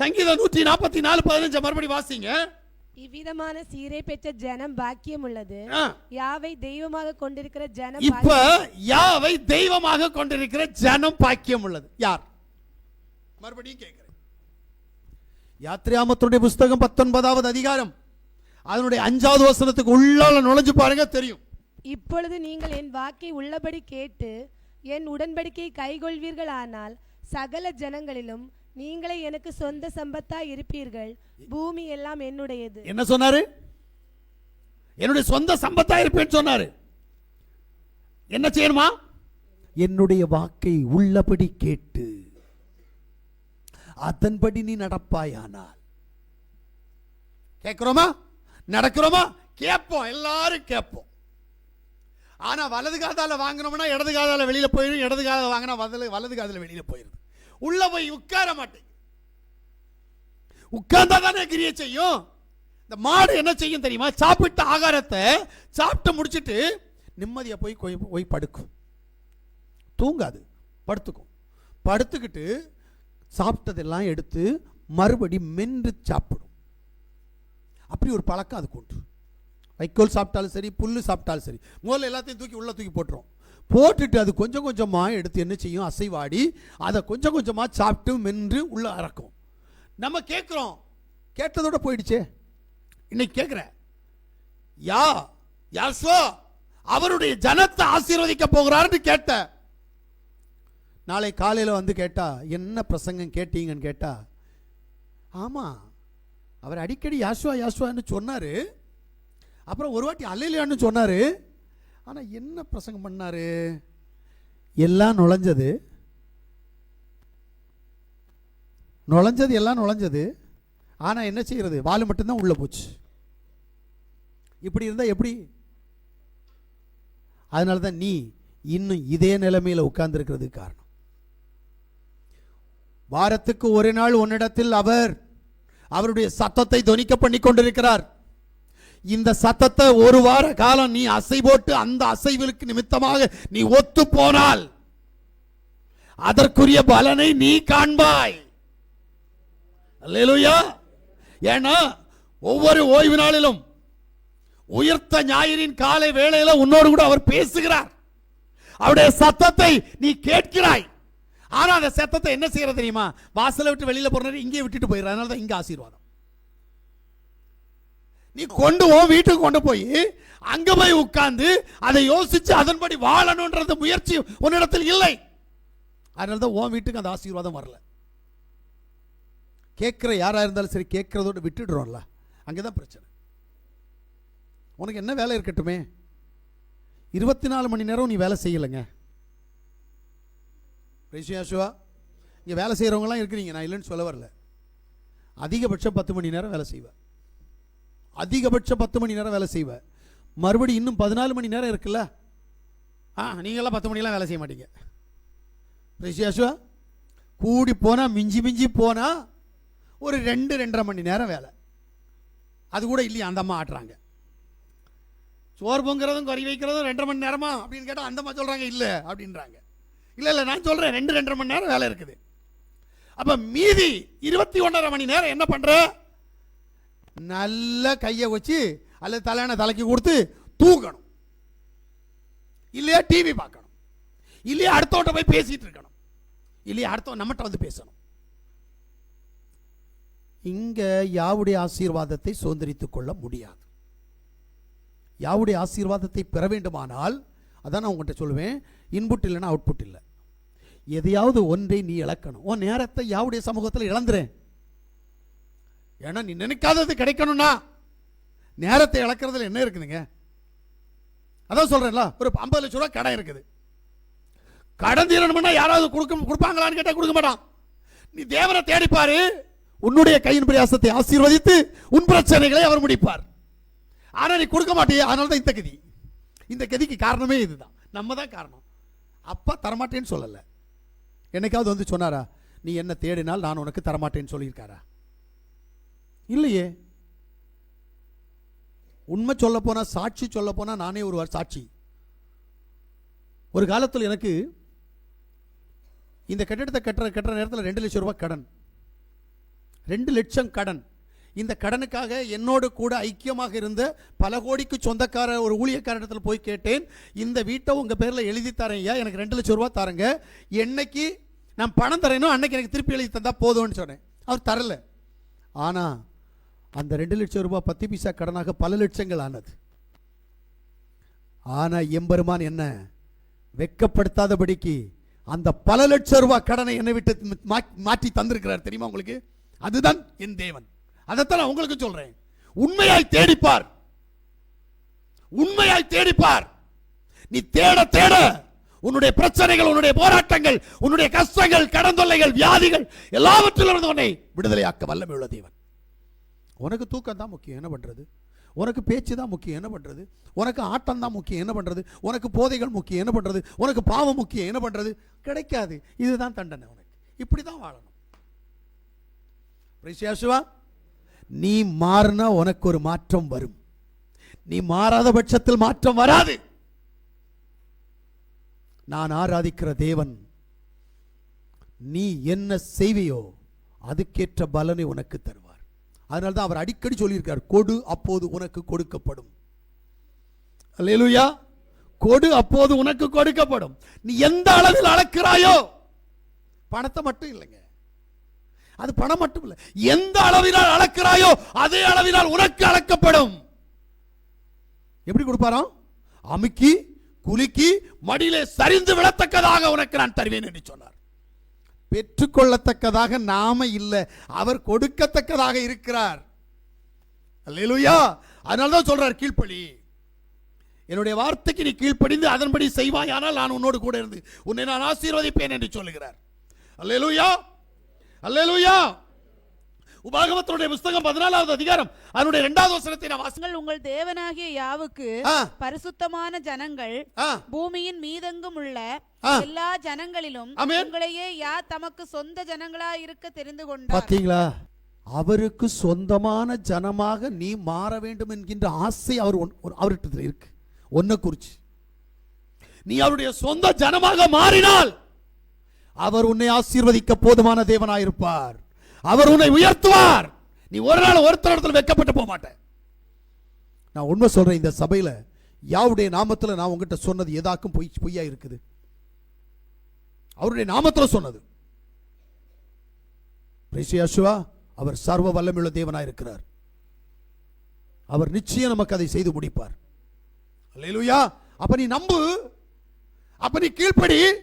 சங்கீதம் நூற்றி நாற்பத்தி நாலு பதினஞ்சு மறுபடி வாசிங்க. இவ்விதமான சீரை பெற்ற ஜனம் பாக்கியம் உள்ளது. யாவை தெய்வமாக கொண்டிருக்கிற ஜனம் இப்ப யாவை தெய்வமாக கொண்டிருக்கிற ஜனம் பாக்கியம் உள்ளது? யார்? மறுபடியும் கேட்கிறேன். யாத்ரியாமத்துடைய புஸ்தகம் பத்தொன்பதாவது அதிகாரம். அதனுடைய அஞ்சாவது வசனத்துக்கு உள்ளால நுழைஞ்சு பாருங்க தெரியும். இப்பொழுது நீங்கள் என் வாக்கை உள்ளபடி கேட்டு என் உடன்படிக்கையை கைக்கொள்வீர்களானால் சகல ஜனங்களிலும் நீங்களே எனக்கு சொந்த சம்பத்தாய் இருப்பீர்கள். பூமி எல்லாம் என்னுடையது. என்ன சொன்னாரு? என்னுடைய சொந்த சம்பத்தா இருப்பேன்னு சொன்னாரு. என்ன செய்யணுமா? என்னுடைய வாக்கை உள்ளபடி கேட்டு அதன்படி நீ நடப்பாயானால். கேட்கிறோமா? நடக்கிறோமா? கேட்போம் எல்லாரும் கேட்போம். ஆனா வலது காதால வாங்கினோம்னா இடது காதால வெளியில போயிடும் இடது காதால வாங்கினா வலது வலது காதால வெளியில போயிருது. உள்ள போய் உட்கார மாட்டேங்குது உட்கார்ந்தா தானே கிரியை செய்யும். இந்த மாடு என்ன செய்யும் தெரியுமா? சாப்பிட்ட ஆகாரத்தை சாப்பிட்டு முடிச்சுட்டு நிம்மதியாக போய் போய் போய் படுக்கும். தூங்காது. படுத்துக்கும். படுத்துக்கிட்டு சாப்பிட்டதெல்லாம் எடுத்து மறுபடி மென்று சாப்பிடும். அப்படி ஒரு பழக்கம் அதுக்கு உண்டு. வைக்கோல் சாப்பிட்டாலும் சரி புல் சாப்பிட்டாலும் சரி. முதல்ல எல்லாத்தையும் தூக்கி உள்ளே தூக்கி போட்டுரும். போட்டுட்டு அது கொஞ்சம் கொஞ்சமாக எடுத்து என்ன செய்யும்? அசைவாடி அதை கொஞ்சம் கொஞ்சமாக சாப்பிட்டு மென்று உள்ள அறக்கும். நம்ம கேட்குறோம். கேட்டதோட போயிடுச்சே. இன்னைக்கு கேட்குறேன். யா யாசோ அவருடைய ஜனத்தை ஆசீர்வதிக்க போகிறாருன்னு கேட்ட. நாளை காலையில் வந்து கேட்டா என்ன பிரசங்கம் கேட்டீங்கன்னு கேட்டா ஆமாம் அவர் அடிக்கடி யாசுவா யாசுவான்னு சொன்னார். அப்புறம் ஒரு வாட்டி அல்லையான்னு சொன்னார். ஆனால் என்ன பிரசங்கம் பண்ணார்? எல்லாம் நுழைஞ்சது. நுழைஞ்சது எல்லாம் நுழைஞ்சது. ஆனால் என்ன செய்கிறது வால் மட்டும்தான் உள்ளே போச்சு. இப்படி இருந்தால் எப்படி? அதனால தான் நீ இன்னும் இதே நிலைமையில் உட்கார்ந்துருக்கிறதுக்கு காரணம். வாரத்துக்கு ஒரு நாள் உன்னிடத்தில் அவர் அவருடைய சத்தத்தை துணிக்க பண்ணி கொண்டிருக்கிறார் இந்த சத்தத்தை ஒரு வார காலம் நீ அசை போட்டு அந்த அசைவுக்கு நிமித்தமாக நீ ஒத்து போனால் அதற்குரிய பலனை நீ காண்பாய். அல்லேலூயா. ஏன்னா ஒவ்வொரு ஓய்வு நாளிலும் உயர்த்த ஞாயிறின் காலை வேளையில உன்னோடு கூட அவர் பேசுகிறார். அவருடைய சத்தத்தை நீ கேட்கிறாய். ஆனா அந்த சத்தத்தை என்ன செய்யறது தெரியுமா? வாசலை விட்டு வெளியில போறது இங்கே விட்டுட்டு போயிடுற அதனால தான் இங்க ஆசீர்வாதம். நீ கொண்டு போ வீட்டுக்கு கொண்டு போய் அங்க போய் உட்கார்ந்து அதை யோசிச்சு அதன்படி வாழணுன்றது முயற்சி உன்னிடத்தில் இல்லை. அதனால தான் உன் வீட்டுக்கு அந்த ஆசீர்வாதம் வரல. கேட்குற யாராக இருந்தாலும் சரி கேட்குறதோடு விட்டுடுறோம்ல. அங்கே தான் பிரச்சனை. உனக்கு என்ன வேலை இருக்கட்டுமே? இருபத்தி நாலு மணி நேரம் நீ வேலை செய்யலைங்க. ரிஷியாசுவா இங்கே வேலை செய்கிறவங்களாம் இருக்கிறீங்க நான் இல்லைன்னு சொல்ல வரல. அதிகபட்சம் பத்து மணி நேரம் வேலை செய்வேன். அதிகபட்சம் பத்து மணி நேரம் வேலை செய்வேன் மறுபடி இன்னும் பதினாலு மணி நேரம் இருக்குல்ல? ஆ நீங்களாம் பத்து மணிலாம் வேலை செய்ய மாட்டீங்க. ரிஷியாசுவா கூடி போனால் மிஞ்சி மிஞ்சி போனால் ஒரு ரெண்டு ரெண்டரை மணி நேரம் வேலை. அது கூட இல்லையா அந்த அம்மா ஆட்டுறாங்க. சோறு பொங்குறதும் கறி வைக்கிறதும் ரெண்டரை மணி நேரமா? அப்படின்னு கேட்டால் அந்தம்மா சொல்கிறாங்க இல்லை அப்படின்றாங்க. இல்லை இல்லை நான் சொல்கிறேன் ரெண்டு ரெண்டரை மணி நேரம் வேலை இருக்குது. அப்போ மீதி இருபத்தி ஒன்றரை மணி நேரம் என்ன பண்ணுற நல்ல கையை வச்சு அல்லது தலையான தலைக்கு கொடுத்து தூக்கணும் இல்லையா டிவி பார்க்கணும். இல்லையா அடுத்தவட்ட போய் பேசிட்டு இருக்கணும். இல்லையா அடுத்தவன் நம்மகிட்ட வந்து பேசணும். இங்க யாவுடைய ஆசீர்வாதத்தை சுதந்திரித்துக் கொள்ள முடியாது. யாவுடைய ஆசீர்வாதத்தை பெற வேண்டுமானால் அதான் நான் உங்கள்கிட்ட சொல்லுவேன் இன்புட் இல்லைன்னா அவுட்புட் இல்லை. எதையாவது ஒன்றை நீ இழக்கணும். உன் நேரத்தை யாவுடைய சமூகத்தில் இழந்துறேன். ஏன்னா நீ நினைக்காதது கிடைக்கணும்னா நேரத்தை இழக்கிறதுல என்ன இருக்குதுங்க? அதான் சொல்கிறேன்ல ஒரு ஐம்பது லட்ச ரூபா கடன் இருக்குது. கடன் தீரணும்னா யாராவது கொடுக்க கொடுப்பாங்களான்னு கேட்டால் கொடுக்க மாட்டான். நீ தேவனை தேடிப்பாரு உன்னுடைய கையின் பிரயாசத்தை ஆசீர்வதித்து உன் பிரச்சனைகளை அவர் முடிப்பார். ஆனால் நீ கொடுக்க மாட்டியே அதனால தான் இந்த கதி. இந்த கதிக்கு காரணமே இதுதான். நம்ம தான் காரணம். அப்பா தரமாட்டேன்னு சொல்லலை. என்னைக்காவது வந்து சொன்னாரா நீ என்ன தேடினால் நான் உனக்கு தரமாட்டேன்னு சொல்லியிருக்காரா? இல்லையே. உண்மை சொல்ல போனால் சாட்சி சொல்ல போனால் நானே ஒரு சாட்சி. ஒரு காலத்தில் எனக்கு இந்த கட்டிடத்தை கட்டுற கட்டுற நேரத்தில் ரெண்டு லட்சம் ரூபாய் கடன். ரெண்டு லட்சம் கடன். இந்த கடனுக்காக என்னோடு கூட ஐக்கியமாக இருந்த பல கோடிக்கு சொந்தக்கார ஒரு ஊழியக்காரத்தில் போய் கேட்டேன். இந்த வீட்டை உங்கள் பேரில் எழுதி தரேன் ஐயா. எனக்கு ரெண்டு லட்சம் ரூபா தரேங்க. என்னைக்கு நான் பணம் தரேனோ அன்னைக்கு எனக்கு திருப்பி எழுதி தந்தால் போதும்னு சொன்னேன். அவர் தரல. ஆனால் அந்த ரெண்டு லட்சம் ரூபாய் பத்து பைசா கடனாக பல லட்சங்கள் ஆனது. ஆனால் எம்பெருமான் என்ன? வெட்கப்படுத்தாதபடிக்கு அந்த பல லட்சம் ரூபாய் கடனை என்னை விட்டு மா- மாற்றி தந்திருக்கிறார். தெரியுமா உங்களுக்கு? அதுதான் என் தேவன். அதைத்தான் நான் உங்களுக்கு சொல்றேன். உண்மையாய் தேடிப்பார். உண்மையாய் தேடிப்பார். நீ தேட தேட. உன்னுடைய பிரச்சனைகள் உன்னுடைய போராட்டங்கள் உன்னுடைய கஷ்டங்கள் கடந்தொல்லைகள் வியாதிகள் எல்லாவற்றிலிருந்து உன்னை விடுதலையாக்க வல்லமை உள்ள தேவன். உனக்கு தூக்கம் தான் முக்கியம் என்ன பண்ணுறது உனக்கு பேச்சு தான் முக்கியம் என்ன பண்ணுறது உனக்கு ஆட்டம் தான் முக்கியம் என்ன பண்ணுறது உனக்கு போதைகள் முக்கியம் என்ன பண்ணுறது உனக்கு பாவம் முக்கியம் என்ன பண்ணுறது கிடைக்காது. இதுதான் தண்டனை உனக்கு. இப்படி தான் வாழணும் பிரிசியாசுவா நீ மாறினா உனக்கு ஒரு மாற்றம் வரும். நீ மாறாத பட்சத்தில் மாற்றம் வராது. நான் ஆராதிக்கிற தேவன் நீ என்ன செய்வியோ அதுக்கேற்ற பலனை உனக்கு தருவார். அதனால தான் அவர் அடிக்கடி சொல்லியிருக்கார் கொடு அப்போது உனக்கு கொடுக்கப்படும். அல்லேலூயா. கொடு அப்போது உனக்கு கொடுக்கப்படும். நீ எந்த அளவில் அளக்கிறாயோ. பணத்தை மட்டும் இல்லைங்க. அது பணம் மட்டும் இல்லை. எந்த அளவினால் அளக்கிறாயோ அதே அளவினால் உனக்கு அளக்கப்படும். எப்படி கொடுப்பாராம்? அமுக்கி குலுக்கி மடியிலே சரிந்து விழத்தக்கதாக உனக்கு நான் தருவேன் என்று சொன்னார். பெற்றுக்கொள்ளத்தக்கதாக நாம இல்லை. அவர் கொடுக்கத்தக்கதாக இருக்கிறார். அல்லேலூயா. அதனால தான் சொல்றார் கீழ்ப்படி. என்னுடைய வார்த்தைக்கு நீ கீழ்ப்படிந்து அதன்படி செய்வாயானால் நான் உன்னோடு கூட இருந்து உன்னை நான் ஆசீர்வதிப்பேன் என்று சொல்லுகிறார். அல்லேலூயா. அல்லேலூயா. உபாகமத்தினுடைய புஸ்தகம் பதினாலாவது அதிகாரம். அதனுடைய இரண்டாவது வசனத்தை நான் வாசி நீங்கள் உங்கள் தேவனாகிய யாவுக்கு. பரிசுத்தமான ஜனங்கள் பூமியின் மீதெங்கும் உள்ள. எல்லா ஜனங்களிலும். உங்களையே யார் தமக்கு சொந்த ஜனங்களா இருக்க தெரிந்து கொண்டார். பாத்தீங்களா? அவருக்கு சொந்தமான ஜனமாக நீ மாற வேண்டும் என்கின்ற ஆசை அவர் அவர்கிட்ட இருக்கு. ஒன்ன குறிச்சு. நீ அவருடைய சொந்த ஜனமாக மாறினால் அவர் உன்னை ஆசீர்வதிக்க போதுமான தேவனாயிருப்பார். அவர் உன்னை உயர்த்துவார். நீ ஒரு நாள் ஒருத்தர் இடத்துல வெக்கப்பட்டு போக மாட்டேன். நான் உண்மை சொல்றேன் இந்த சபையில் யாவுடைய நாமத்தில் நான் உங்ககிட்ட சொன்னது எதாக்கும் பொய் பொய்யா இருக்குது? அவருடைய நாமத்தில் சொன்னது. பிரேசியாசுவா அவர் சர்வ வல்லமையுள்ள தேவனாய் இருக்கிறார். அவர் நிச்சயம் நமக்கு அதை செய்து முடிப்பார். அல்லேலூயா. அப்ப நீ நம்பு. அப்ப நீ கீழ்ப்படி.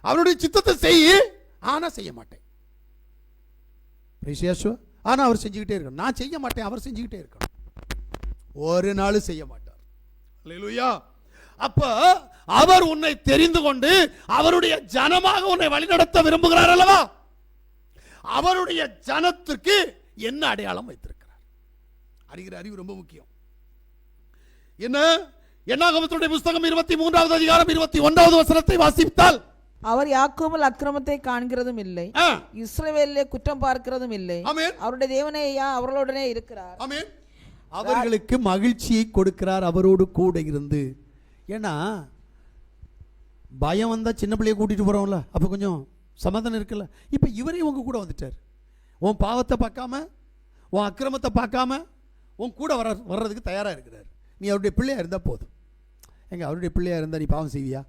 அவருடைய சித்தத்தை செய். ஆனா செய்ய மாட்டேன். பிரேசியாசுவா ஆனா அவர் செஞ்சுக்கிட்டே இருக்கணும். நான் செய்ய மாட்டேன் அவர் செஞ்சுக்கிட்டே இருக்கணும். ஒரு நாள் செய்ய மாட்டார். அல்லேலூயா அப்ப அவர் உன்னை தெரிந்து கொண்டு அவருடைய ஜனமாக உன்னை வழிநடத்த விரும்புகிறார் அல்லவா? அவருடைய ஜனத்திற்கு என்ன அடையாளம் வைத்திருக்கிறார்? அறிகிற அறிவு ரொம்ப முக்கியம். என்ன? என்னாகமத்துடைய புஸ்தகம் இருபத்தி மூன்றாவது அதிகாரம் இருபத்தி ஒன்றாவது வசனத்தை வாசித்தால் அவர் யாக்கோபில் அக்கிரமத்தை காண்கிறதும் இல்லை. இஸ்ரவேலிலே குற்றம் பார்க்கிறதும் இல்லை. ஆமென். அவருடைய தேவனேயா அவர்களுடனே இருக்கிறார். ஆமென். அவர்களுக்கு மகிழ்ச்சியை கொடுக்கிறார் அவரோடு கூட இருந்து. ஏன்னா பயம் வந்தா சின்ன பிள்ளைய கூட்டிட்டு போறோம்ல அப்ப கொஞ்சம் சமாதானம் இருக்குல்ல. இப்ப இவரே உங்க கூட வந்துட்டார். உன் பாவத்தை பார்க்காம உன் அக்கிரமத்தை பார்க்காம உன் கூட வர வர்றதுக்கு தயாரா இருக்கிறார். நீ அவருடைய பிள்ளையா இருந்தா போதும். எங்க அவருடைய பிள்ளையா இருந்தா நீ பாவம் செய்வியா?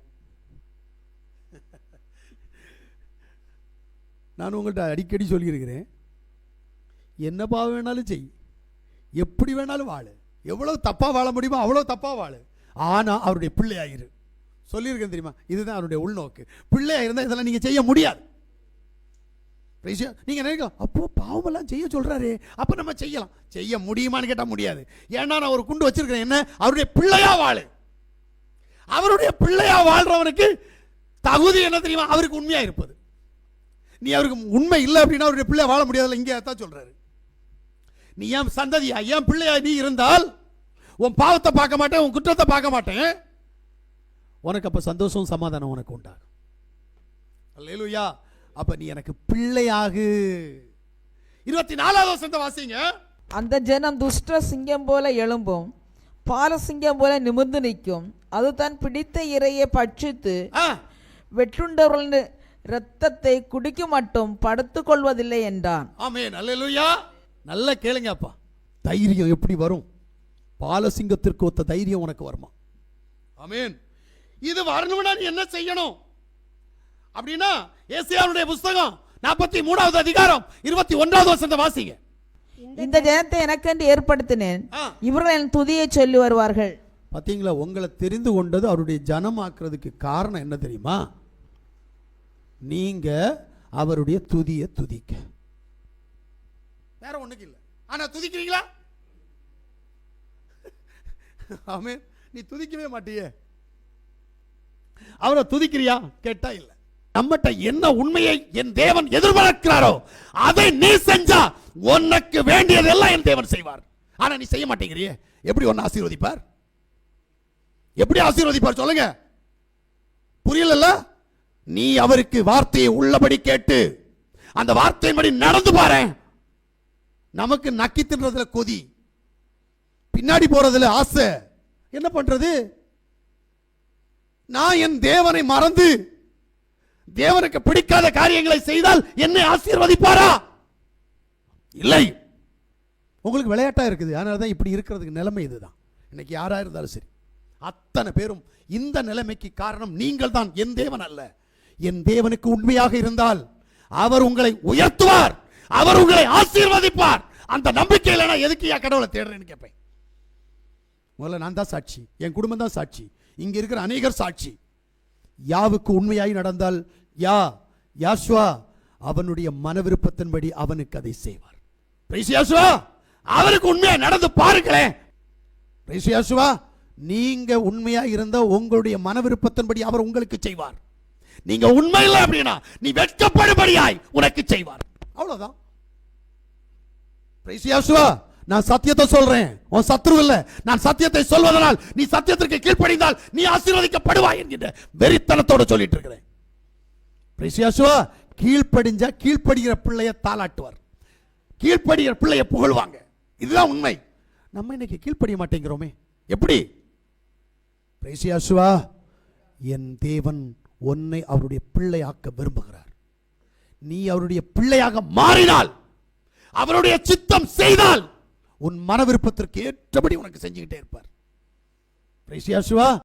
நான் உங்கள்கிட்ட அடிக்கடி சொல்லியிருக்கிறேன். என்ன பாவம் வேணாலும் செய். எப்படி வேணாலும் வாழு. எவ்வளோ தப்பாக வாழ முடியுமோ அவ்வளோ தப்பாக வாழு. ஆனால் அவருடைய பிள்ளையாயிரு. சொல்லியிருக்கேன் தெரியுமா? இதுதான் அவருடைய உள்நோக்கு. பிள்ளையாக இருந்தால் இதெல்லாம் நீங்கள் செய்ய முடியாது. நீங்கள் நீங்க நினைக்கலாம் அப்போ பாவமெல்லாம் செய்ய சொல்கிறாரு அப்போ நம்ம செய்யலாம். செய்ய முடியுமான்னு கேட்டால் முடியாது. ஏன்னா நான் ஒரு குண்டு வச்சிருக்கிறேன். என்ன? அவருடைய பிள்ளையாக வாழு. அவருடைய பிள்ளையாக வாழ்கிறவனுக்கு தகுதி என்ன தெரியுமா? அவருக்கு உண்மையாக இருப்பது. நீ அவருக்கு உண்மை இல்லை அப்படின்னா அவருடைய பிள்ளை வாழ முடியாதுல்ல இங்கே தான் சொல்றாரு. நீ ஏன் சந்ததியா? ஏன் பிள்ளையா நீ இருந்தால் உன் பாவத்தை பார்க்க மாட்டேன் உன் குற்றத்தை பார்க்க மாட்டேன். உனக்கு அப்ப சந்தோஷம் சமாதானம் உனக்கு உண்டாகும். அல்லேலூயா. அப்ப நீ எனக்கு பிள்ளையாகு. இருபத்தி நாலாவது வசனத்தை வாசிங்க. அந்த ஜனம் துஷ்ட சிங்கம் போல எழும்பும் பால சிங்கம் போல நிமிர்ந்து நிற்கும். அது தான் பிடித்த இரையை பட்சித்து வெற்றுண்டவர்கள் இரத்தத்தை குடிக்கும் மட்டும் படுத்துக் கொள்வதில்லை என்றான். ஆமென். அல்லேலூயா. நல்லா கேளுங்கப்பா. தைரியம் எப்படி வரும்? பாலசிங்கத்திற்கு ஒத்த தைரியம் உனக்கு வருமா? ஆமென். இது வரணும்னா நீ என்ன செய்யணும்? அப்படின்னா ஏசியாவுடைய புஸ்தகம் நாற்பத்தி மூணாவது அதிகாரம் இருபத்தி ஒன்றாவது வருஷத்தை வாசிங்க. இந்த ஜனத்தை எனக்கென்று ஏற்படுத்தினேன். ஆ. இவர்கள் என் துதியை சொல்லி வருவார்கள். பாத்தீங்களா? உங்களை தெரிந்து கொண்டது அவருடைய ஜனமாக்குறதுக்கு காரணம் என்ன தெரியுமா? நீங்கள் அவருடைய துதியை துதிக்க. வேற ஒன்றுக்கு இல்லை. ஆனால் துதிக்கிறீங்களா? ஆமே நீ துதிக்கவே மாட்டியே. அவரை துதிக்கிறியா? கேட்டா இல்லை. நம்மகிட்ட என்ன உண்மையை என் தேவன் எதிர்பார்க்கிறாரோ அதை நீ செஞ்சா உனக்கு வேண்டியதெல்லாம் என் தேவன் செய்வார். ஆனா நீ செய்ய மாட்டேங்கிறியே. எப்படி ஒன்னு ஆசீர்வதிப்பார்? எப்படி ஆசீர்வதிப்பார் சொல்லுங்க. புரியலல்ல? நீ அவருக்கு வார்த்தையை உள்ளபடி கேட்டு அந்த வார்த்தையின்படி நடந்து பாரு. நமக்கு நக்கி தின்றதுல கொதி. பின்னாடி போறதுல ஆசை. என்ன பண்றது? நான் என் தேவனை மறந்து தேவனுக்கு பிடிக்காத காரியங்களை செய்தால் என்னை ஆசீர்வதிப்பாரா? இல்லை. உங்களுக்கு விளையாட்டா இருக்குது. அதனால தான் இப்படி இருக்கிறதுக்கு நிலைமை இதுதான். இன்னைக்கு யாரா இருந்தாலும் சரி. அத்தனை பேரும் இந்த நிலைமைக்கு காரணம் நீங்கள் தான் என் தேவன் அல்ல. என் தேவனுக்கு உண்மையாக இருந்தால் அவர் உங்களை உயர்த்துவார் அவர் உங்களை ஆசீர்வதிப்பார். அந்த நம்பிக்கையில் நான் எதுக்கு என் கடவுளை தேடுறேன்னு கேட்பேன் முதல்ல நான் தான் சாட்சி என் குடும்பம் தான் சாட்சி இங்கே இருக்கிற அநேகர் சாட்சி. யாவுக்கு உண்மையாய் நடந்தால் யா யாஸ்வா அவனுடைய மன விருப்பத்தின்படி அவனுக்கு அதை செய்வார். யாசுவா அவருக்கு உண்மையா நடந்து பாருங்களேன். யாசுவா நீங்க உண்மையா இருந்தா உங்களுடைய மன விருப்பத்தின்படி அவர் உங்களுக்கு செய்வார். நீங்க உண்மை இல்லை அப்படின்னா நீ வெட்கப்படும்படியாய் உனக்கு செய்வார். அவ்வளவுதான். நான் சத்தியத்தை சொல்றேன். உன் சத்ரு இல்ல. நான் சத்தியத்தை சொல்வதனால் நீ சத்தியத்திற்கு கீழ்ப்படிந்தால் நீ ஆசீர்வதிக்கப்படுவாய் என்கின்ற வெறித்தனத்தோடு சொல்லிட்டு இருக்கிறேன். பிரைஸ் கீழ்ப்படிஞ்சா கீழ்ப்படுகிற பிள்ளைய தாளாட்டுவார். கீழ்ப்படுகிற பிள்ளைய புகழ்வாங்க. இதுதான் உண்மை. நம்ம இன்னைக்கு கீழ்ப்படிய மாட்டேங்கிறோமே. எப்படி? பிரைஸ் என் தேவன் உன்னை அவருடைய பிள்ளையாக்க விரும்புகிறார். நீ அவருடைய பிள்ளையாக மாறினால் அவருடைய சித்தம் செய்தால் உன் மன விருப்பத்திற்கு ஏற்றபடி உனக்கு செஞ்சுக்கிட்டே இருப்பார். சிவா